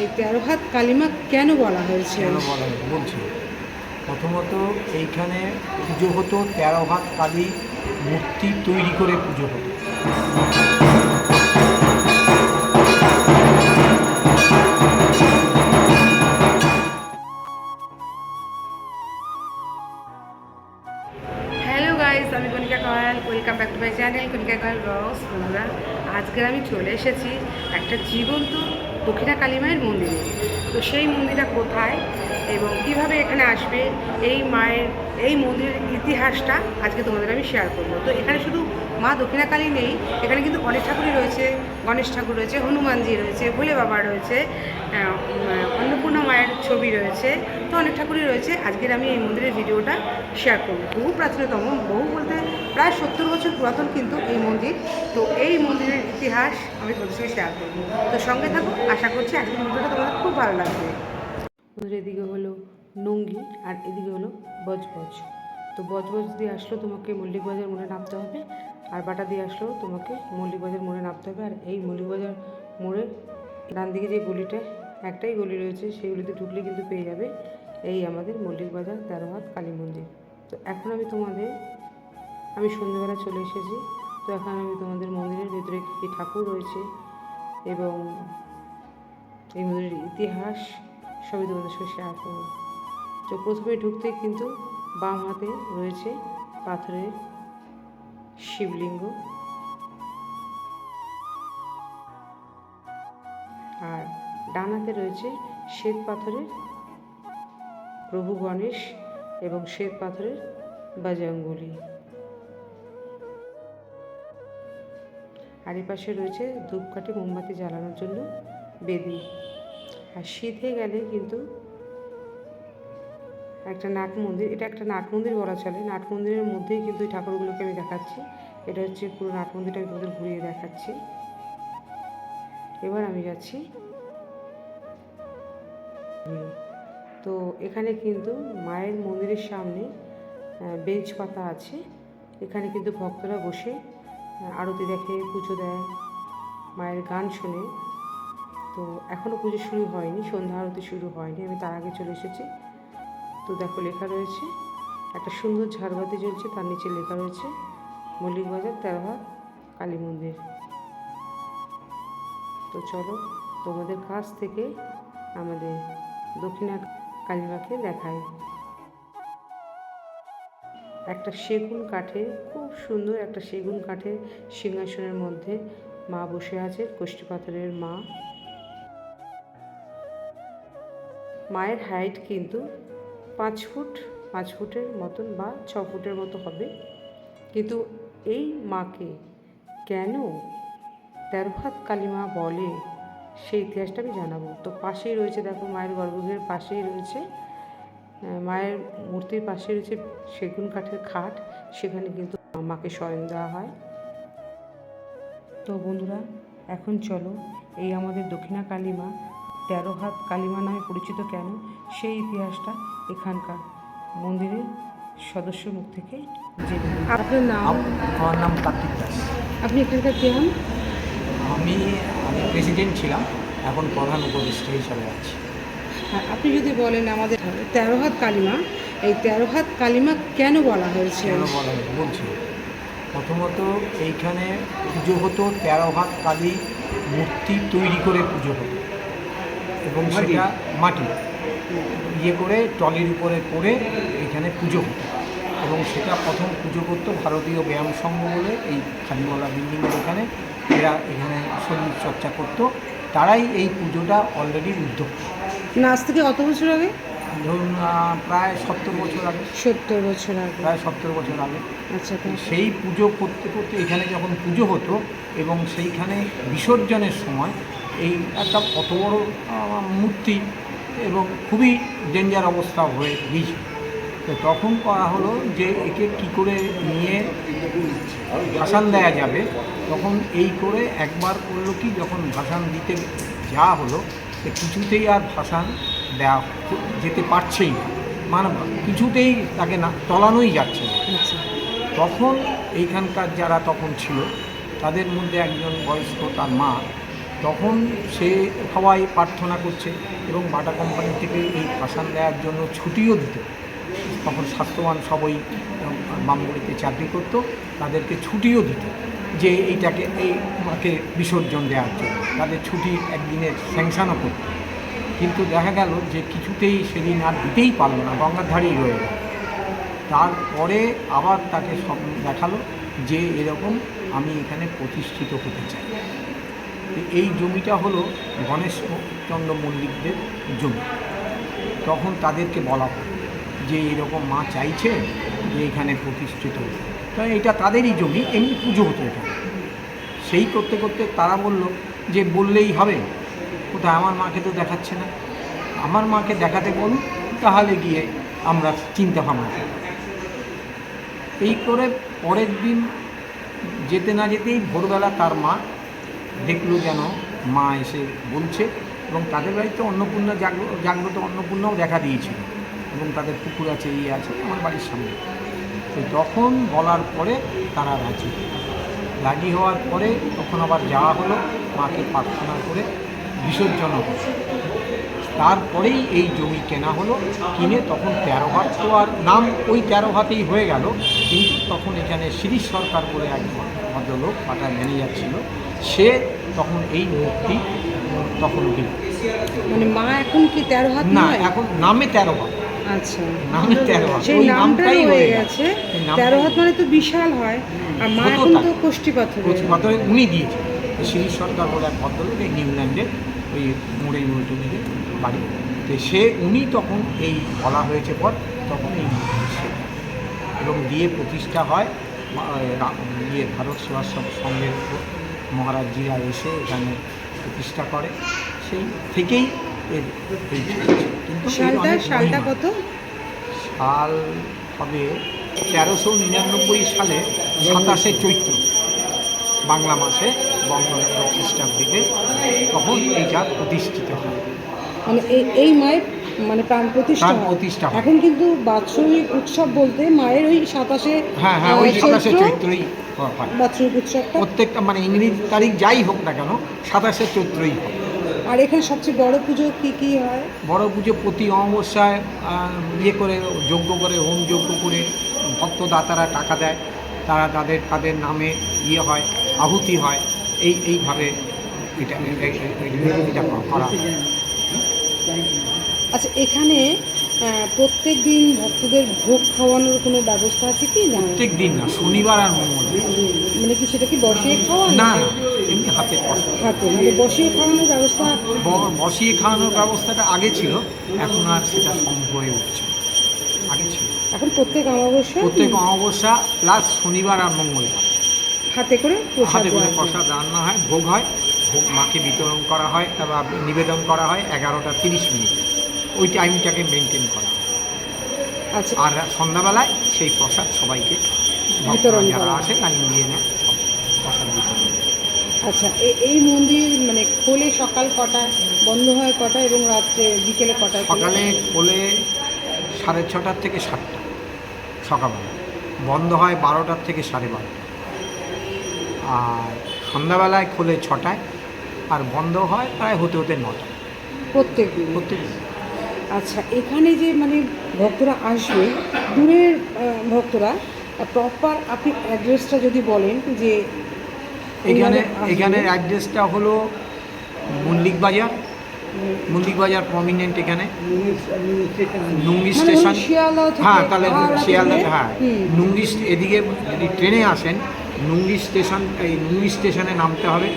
এই তেরো হাত কালিমা কেন বলা হয়েছে? কেন বলা হয় বলছি। প্রথমত এইখানে পুজো হতো তেরো হাত কালী মূর্তি তৈরি করে পুজো হতো। হ্যালো গাইস আমি Konika Koyal welcome back to my channel Konika Koyal blogs বন্ধুরা। আজকে আমি চলে এসেছি একটা জীবন্ত দক্ষিণা কালীমায়ের মন্দিরে। তো সেই মন্দিরটা কোথায় এবং কীভাবে এখানে আসবে, এই মায়ের, এই মন্দিরের ইতিহাসটা আজকে তোমাদের আমি শেয়ার করব। তো এখানে শুধু মা দক্ষিণা কালী নেই, এখানে কিন্তু অনেক ঠাকুরই রয়েছে, গণেশ ঠাকুর রয়েছে, হনুমানজি রয়েছে, ভোলে বাবা রয়েছে অন্নপূর্ণা মায়ের ছবি রয়েছে, তো অনেক ঠাকুরই রয়েছে। আজকের আমি এই মন্দিরের ভিডিওটা শেয়ার করব। বহু প্রাচীনতম বহু বলতে প্রায় সত্তর বছর পুরাতন কিন্তু এই মন্দির। তো এই মন্দিরের ইতিহাস আমি তোমাদের শেয়ার করব। তো সঙ্গে থাকো আশা করছি আজকের ভিডিওটা তোমাদের খুব ভালো লাগবে। মন্দিরের এদিকে হলো নঙ্গি আর এদিকে হলো বজবজ। তো বজবজ দিয়ে আসলেও তোমাকে মল্লিক বাজার মোড়ে নামতে হবে আর বাটা দিয়ে আসলেও তোমাকে মল্লিক বাজার মোড়ে নামতে হবে। আর এই মল্লিক বাজার মোড়ে ডান দিকে যে গলিটা, একটাই গলি রয়েছে, সেই গলিতে ঢুকলে কিন্তু পেয়ে যাবে এই আমাদের মল্লিক বাজার তেরো হাত কালী মন্দির। তো এখন আমি তোমাদের আমি সন্ধ্যেবেলা চলে এসেছি। তো এখন আমি তোমাদের মন্দিরের ভেতরে কী কী ঠাকুর রয়েছে এবং এই মন্দিরের ইতিহাস সবই তোমাদের সঙ্গে শেয়ার করব। তো প্রথমে ঢুকতে কিন্তু বাম হাতে রয়েছে পাথরের শিবলিঙ্গ। আর ডান হাতে রয়েছে শ্বেত পাথরের প্রভু গণেশ এবং শ্বেত পাথরের বাজাঙ্গুলি। আর পাশে রয়েছে ধূপকাঠি মোমবাতি জ্বালানোর জন্য বেদি আর শীতে গেলে কিন্তু একটা নাট মন্দির, এটা একটা নাট মন্দির বলা চলে। নাট মন্দিরের মধ্যেই কিন্তু এই ঠাকুরগুলোকে আমি দেখাচ্ছি। এটা হচ্ছে পুরো নাট মন্দিরটা আমি তোমাদের ঘুরিয়ে দেখাচ্ছি। এবার আমি যাচ্ছি। তো এখানে কিন্তু মায়ের মন্দিরের সামনে বেঞ্চ পাতা আছে। এখানে কিন্তু ভক্তরা বসে আরতি দেখে, পুজো দেয়, মায়ের গান শোনে। তো এখনও পুজো শুরু হয়নি, সন্ধ্যা আরতি শুরু হয়নি, আমি তার আগে চলে এসেছি। তো দেখো লেখা রয়েছে, একটা সুন্দর ঝাড়বাতি জ্বলছে, তার নিচে লেখা রয়েছে, মল্লিক বাজার, তেরোহাট, কালী মন্দির। তো চলো, তোমাদের কাছ থেকে আমাদের দক্ষিণা কালীমাকে দেখাই। একটা সেগুন কাঠে, খুব সুন্দর একটা সেগুন কাঠের সিংহাসনের মধ্যে মা বসে আছে, কষ্টি পাথরের মা। মায়ের হাইট কিন্তু পাঁচ ফুট, পাঁচ ফুটের মতন বা ছ ফুটের মতো হবে। কিন্তু এই মাকে কেন তেরো হাত কালীমা বলে সেই ইতিহাসটা আমি জানাব। তো পাশেই রয়েছে, দেখো মায়ের গর্ভগৃহের পাশেই রয়েছে মায়ের মূর্তির পাশে রয়েছে সেগুন কাঠের খাট সেখানে কিন্তু মাকে শয়ন দেওয়া হয়। তো বন্ধুরা এখন চলো এই আমাদের দক্ষিণা কালীমা তেরো হাত কালীমা নামে পরিচিত কেন? সেই ইতিহাসটা এখানকার মন্দিরের সদস্য মুখ থেকে জেনে। আপনার নাম? আমার নাম কার্তিক দাস। আপনি এখানকার কে হন? আমি আমি প্রেসিডেন্ট ছিলাম এখন প্রধান উপদেষ্টা হিসাবে আছি। হ্যাঁ আপনি যদি বলেন আমাদের তেরো হাত কালিমা এই তেরো হাত কালিমা কেন বলা হয়েছে? কেন বলা হয় বলছি প্রথমত এইখানে পুজো হতো তেরো হাত কালী মূর্তি তৈরি করে পুজো হতো। এবং সেটা মাটি ইয়ে করে টলির উপরে করে এখানে পুজো হতো। এবং সেটা প্রথম পুজো করতো ভারতীয় ব্যায়াম সংঘ বলে এই খালিমালা বিল্ডিংয়ের এখানে। এরা এখানে শরীর চর্চা করতো। তারাই এই পুজোটা অলরেডি উদ্যোগ না আজ থেকে কত বছর আগে? ধরুন প্রায় সত্তর বছর আগে। সত্তর বছর আগে। প্রায় সত্তর বছর আগে। আচ্ছা সেই পুজো করতে করতে এখানে যখন পুজো হতো এবং সেইখানে বিসর্জনের সময় এই একটা কত বড় মূর্তি এবং খুবই ডেঞ্জার অবস্থা হয়ে গিয়েছিল তো তখন করা হলো যে একে কি করে নিয়ে ভাসান দেওয়া যাবে তখন এই করে একবার করল কি যখন ভাসান দিতে যাওয়া হলো তো কিছুতেই আর ভাসান দেওয়া যেতে পারছেই না। মানে কিছুতেই তাকে না তলানোই যাচ্ছে না। আচ্ছা। তখন এইখানকার যারা তখন ছিল তাদের মধ্যে একজন বয়স্ক তার মা তখন সে সবাই প্রার্থনা করছে এবং বাটা কোম্পানি থেকে এই ভাসান দেওয়ার জন্য ছুটিও দিত তখন স্বাস্থ্যবান সবই বামগুলিতে চাকরি করতো তাদেরকে ছুটিও দিত যে এইটাকে, এই মাকে বিসর্জন দেওয়ার জন্য। তাদের ছুটি একদিনের স্যাংশনও করতো কিন্তু দেখা গেল যে কিছুতেই সেদিন আর দিতেই পারল না, গঙ্গার ধারেই রয়ে গেল। তারপরে আবার তাকে স্বপ্ন দেখাল যে এরকম আমি এখানে প্রতিষ্ঠিত হতে চাই। এই জমিটা হলো গণেশচন্দ্র মল্লিকদের জমি। তখন তাদেরকে বলা হলো যে এরকম মা চাইছে যে এখানে প্রতিষ্ঠিত হতে। তো এটা তাদেরই জমি, এমনি পুজো হতো এখানে সেই করতে করতে তারা বলল যে, বললেই হবে। কোথায় আমার মাকে তো দেখাচ্ছে না। আমার মাকে দেখাতে বলুন তাহলে গিয়ে আমরা চিন্তা ভাবনা করব এই করে পরের দিন যেতে না যেতেই ভোরবেলা তার মা দেখল যেন মা এসে বলছে এবং তাদের বাড়িতে অন্নপূর্ণা জাগ্র, জাগ্রত অন্নপূর্ণাও দেখা দিয়েছিল এবং তাদের পুকুর আছে ইয়ে আছে, আমার বাড়ির সামনে। তো তখন বলার পরে তারা রাজি। রাজি হওয়ার পরে তখন আবার যাওয়া হলো মাকে প্রার্থনা করে বিসর্জন হলো। তারপরেই এই জমি কেনা হলো কিনে তখন তেরো হাত তো আর নাম ওই তেরো হাতেই হয়ে গেল। কিন্তু তখন এখানে শিরিষ সরকার বলে এক ভদ্রলোক পাটার ম্যানেজার ছিল সে তখন এই মূর্তি তখন দিল। মানে মা এখন কি তেরো হাত না এখন নামে তেরো হাত। আচ্ছা। সেই নামটাই হয়ে গেছে। তেরো হাত মানে তো বিশাল হয়। আর মা হতো এখন তাই। তো কোষ্টি পাথর প্রতিপাদনে উনি দিয়েছেন। শিরিষ সরকার বলে এক ভদ্রলোক এই নিউল্যান্ডের ওই মোড়ে উল্টো দিকে বাড়ি। তো সে উনি তখন এই বলা হয়েছে পর তখন এই এবং দিয়ে প্রতিষ্ঠা হয় ইয়ে ভারত সেবাশ্রম সঙ্গের মহারাজজিরা এসে এখানে প্রতিষ্ঠা করে। সেই থেকেই এই সালটা সালটা কত? সাল হবে তেরোশো নিরানব্বই সালে সাতাশে চৈত্র বাংলা মাসে বঙ্গাব্দ খ্রিস্টাব্দীতে তখন এইটা প্রতিষ্ঠিত হয়। মানে এই এই মায়ের মানে প্রাণ প্রতিষ্ঠা প্রতিষ্ঠা এখন কিন্তু বাৎসরিক উৎসব বলতে মায়ের ওই সাতাশে হ্যাঁ হ্যাঁ ওই সাতাশে চৈত্রই হয়। বাৎসরিক উৎসবটা। প্রত্যেকটা মানে ইংরেজি তারিখ যাই হোক না কেন সাতাশে চৈত্রই হয়। আর এখানে সবচেয়ে বড় পুজো কি কি হয়? বড় পুজো প্রতি অমাবস্যায় ইয়ে করে যজ্ঞ করে হোম যজ্ঞ করে ভক্তদাতারা টাকা দেয়। তারা তাদের তাদের নামে ইয়ে হয় আহুতি হয়। এই এইভাবে এটা এটা করা আচ্ছা এখানে প্রত্যেক দিন ভক্তদের ভোগ খাওয়ানোর কোনো ব্যবস্থা আছে কি? না? প্রত্যেক দিন না শনিবার আর মঙ্গলবার। মানে কি সেটা কি বসিয়ে খাওয়া না। এমনি হাতে মানে বসিয়ে খাওয়ানোর ব্যবস্থা? বসিয়ে খাওয়ানোর ব্যবস্থাটা আগে ছিল এখন আর সেটা সম্ভব হয়ে উঠছে আগে ছিল। এখন প্রত্যেক অমাবস্যা প্রত্যেক অমাবস্যা প্লাস শনিবার আর মঙ্গলবার। হাতে করে হাতে করে প্রসাদ রান্না হয় ভোগ হয় ভোগ মাকে বিতরণ করা হয় তারপর নিবেদন করা হয় এগারোটা তিরিশ মিনিট। ওই টাইমটাকে মেনটেন করা হয়। আচ্ছা। আর সন্ধ্যাবেলায় সেই প্রসাদ সবাইকে বিতরণ যারা আসে লাইন নিয়ে নেয় সব প্রসাদ বিতরণ। আচ্ছা এই মন্দির মানে খোলে সকাল কটায় বন্ধ হয় কটা এবং রাত্রে বিকেলে কটায় খোলে? সকালে খোলে সাড়ে ছটার থেকে সাতটা সকালবেলা। বন্ধ হয় বারোটার থেকে সাড়ে বারোটা। আর সন্ধ্যাবেলায় খোলে ছটায় আর বন্ধ হয় প্রায় হতে হতে নটা। প্রত্যেক দিন? প্রত্যেক আচ্ছা এখানে যে মানে ভক্তরা আসবে দূরের ভক্তরা প্রপার আপনি অ্যাড্রেসটা যদি বলেন যে এখানে। এখানের অ্যাড্রেসটা হলো মল্লিক বাজার মল্লিক বাজার প্রমিনেন্ট এখানে। নুঙ্গি মানে স্টেশন হ্যাঁ তাহলে শিয়ালদা হ্যাঁ। নুঙ্গি এদিকে যদি ট্রেনে আসেন নুঙ্গি স্টেশন এই নুঙ্গি স্টেশনে নামতে হবে।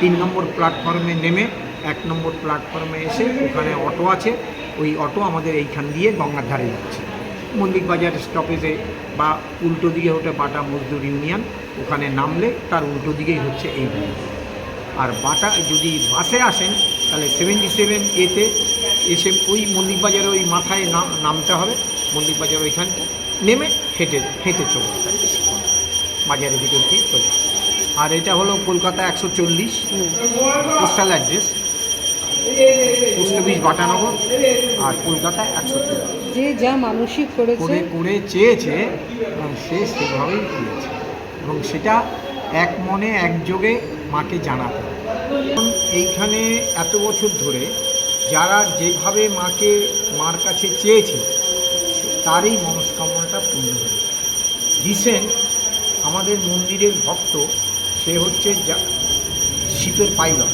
তিন নম্বর প্ল্যাটফর্মে নেমে এক নম্বর প্ল্যাটফর্মে এসে ওখানে অটো আছে। ওই অটো আমাদের এইখান দিয়ে গঙ্গার ধারে যাচ্ছে। মল্লিক বাজার স্টপেজে বা উল্টো দিকে ওঠে বাটা মজদুর ইউনিয়ন, ওখানে নামলে তার উল্টো দিকেই হচ্ছে এই আর বাটা যদি বাসে আসেন, তাহলে সেভেন্টি সেভেন এতে এসে ওই মল্লিক বাজারে ওই মাথায় নামতে হবে। মল্লিক বাজার ওইখানটা নেমে হেঁটে হেঁটে চলে। বাজারের ভিতর দিয়ে চলে আর এটা হলো কলকাতা একশো চল্লিশ। Postal address post office Batanagar আর কলকাতা একশো চল্লিশ। যে যা মানসিক করেছে। করে চেয়েছে সে সেভাবেই পেয়েছে এবং সেটা এক মনে একযোগে মাকে জানাতে। এইখানে এত বছর ধরে যারা যেভাবে মাকে, মার কাছে চেয়েছে তারই মনস্কামনাটা পূর্ণ হয়েছে রিসেন্ট আমাদের মন্দিরের ভক্ত, সে হচ্ছে শিপের পাইলট।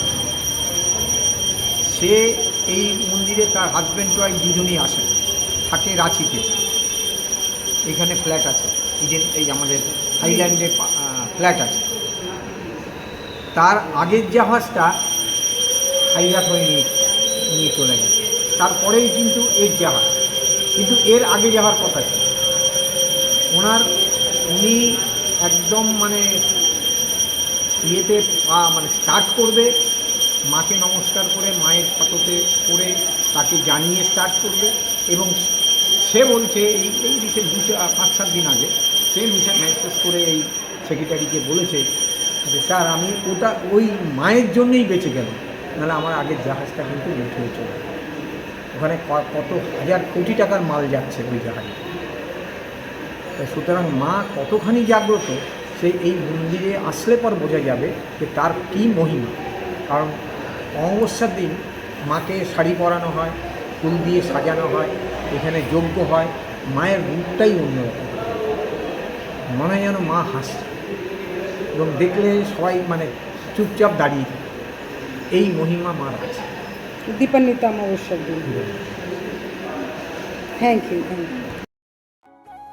সে এই মন্দিরে তার হাজব্যান্ড ওয়াইফ দুজনই আসেন। থাকে রাঁচিতে। এখানে ফ্ল্যাট আছে। যে, এই আমাদের হাইল্যান্ডে ফ্ল্যাট আছে। তার আগের জাহাজটা হাইজাক হয়ে নিয়ে নিয়ে চলে গেছে। তারপরেই কিন্তু এর জাহাজ কিন্তু এর আগে যাওয়ার কথা ছিল ওনার উনি একদম মানে ইয়েতে মানে স্টার্ট করবে, মাকে নমস্কার করে, মায়ের ফটোতে করে তাকে জানিয়ে স্টার্ট করবে এবং সে বলছে এই এই রিসেন্ট দু পাঁচ, সাত দিন আগে সে মেসেজ করে এই সেক্রেটারিকে বলেছে যে, স্যার, আমি ওটা, ওই মায়ের জন্যই বেঁচে গেল নাহলে আমার আগের জাহাজটা কিন্তু লেট হয়ে চলে ওখানে কত হাজার কোটি টাকার মাল যাচ্ছে ওই জাহাজে। তা সুতরাং মা কতখানি জাগ্রত, সে এই মন্দিরে আসলে পর বোঝা যাবে যে তার কী মহিমা। কারণ অমাবস্যার দিন মাকে শাড়ি পরানো হয় ফুল দিয়ে সাজানো হয় এখানে যজ্ঞ হয় মায়ের রূপটাই অন্যরকম। মনে যেন মা হাসছে এবং দেখলে সবাই মানে চুপচাপ দাঁড়িয়ে থাকে। এই মহিমা মার আছে। দীপান্বিতা অমাবস্যার দিন। থ্যাংক ইউ থ্যাংক ইউ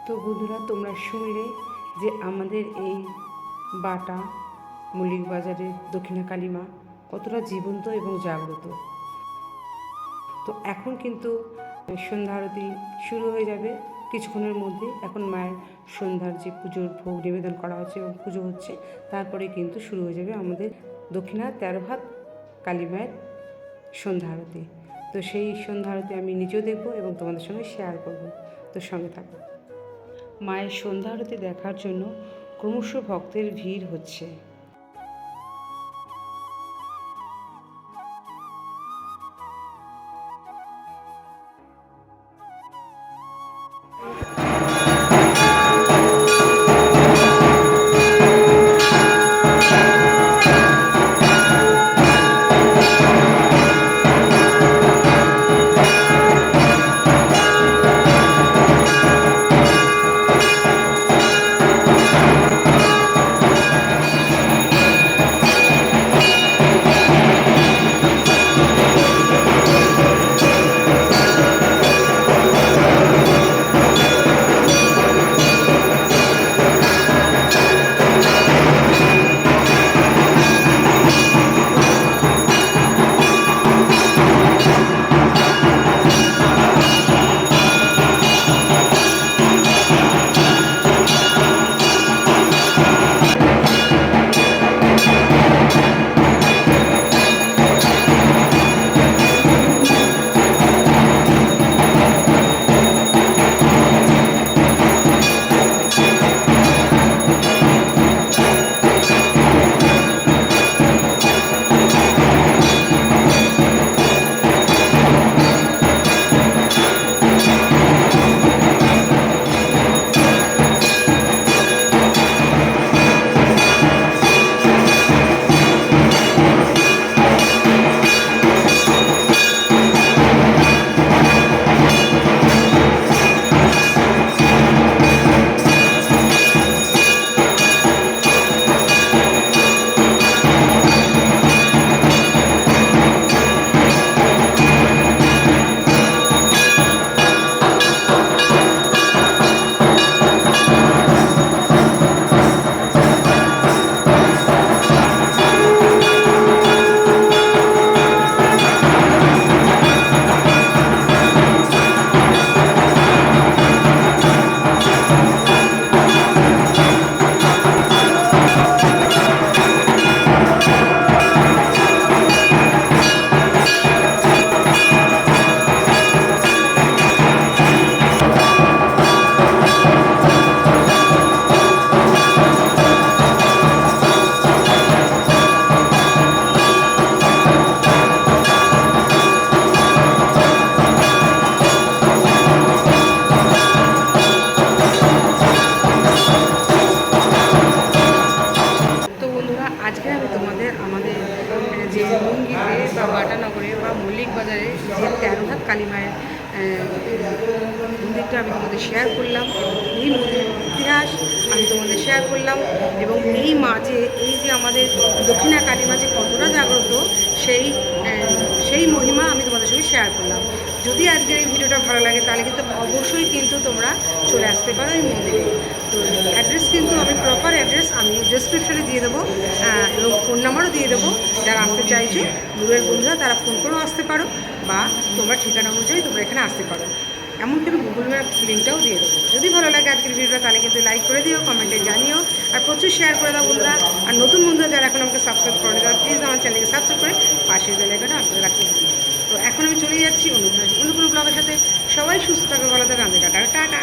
তো বন্ধুরা তোমরা শুনলে যে আমাদের এই বাটা মল্লিক বাজারের দক্ষিণা কালীমা কতটা জীবন্ত এবং জাগ্রত। তো এখন কিন্তু সন্ধ্যা আরতি শুরু হয়ে যাবে। কিছুক্ষণের মধ্যে এখন মায়ের সন্ধ্যার যে পুজোর ভোগ নিবেদন করা হচ্ছে এবং পুজো হচ্ছে, তারপরে কিন্তু শুরু হয়ে যাবে আমাদের দক্ষিণা তেরো ভাত কালী মায়ের সন্ধ্যা আরতি তো সেই সন্ধ্যা আরতি আমি নিজেও দেখব এবং তোমাদের সঙ্গে শেয়ার করব। তো সঙ্গে থাকো। মায়ের সন্ধ্যা আরতি দেখার জন্য ক্রমশ ভক্তের ভিড় হচ্ছে। করলাম, এই মন্দিরের ইতিহাস আমি তোমাদের শেয়ার করলাম এবং এই মাঝে, এই যে আমাদের দক্ষিণা কালী মাঝে কতটা জাগ্রত, সেই সেই মহিমা আমি তোমাদের সঙ্গে শেয়ার করলাম। যদি আজকের এই ভিডিওটা ভালো লাগে, তাহলে কিন্তু অবশ্যই কিন্তু তোমরা চলে আসতে পারো এই মন্দিরে। তো অ্যাড্রেস কিন্তু আমি প্রপার অ্যাড্রেস আমি ডিসক্রিপশনে দিয়ে দেবো এবং ফোন নাম্বারও দিয়ে দেবো। যারা আসতে চাইছে, দূরের বন্ধুরা তারা ফোন করেও আসতে পারো বা তোমরা ঠিকানা অনুযায়ী তোমরা এখানে আসতে পারো। এমনকি আমি গুগল ম্যাপ লিঙ্কটাও দিয়ে দেবো। যদি ভালো লাগে আজকের ভিডিওটা তাহলে কিন্তু লাইক করে দিও কমেন্টে জানিও, আর প্রচুর শেয়ার করে দাও বন্ধুরা। আর নতুন বন্ধুরা যারা এখন আমাকে সাবস্ক্রাইব করে দেওয়া প্লিজ আমার চ্যানেলকে সাবস্ক্রাইব করে পাশের বেলাকাটা আপনারা রাখতে হবে তো এখন আমি চলে যাচ্ছি অন্য অন্য কোনো ব্লগের সাথে। সবাই সুস্থ থাকবে ভালো থাকে আমাদের কাটা টাটা।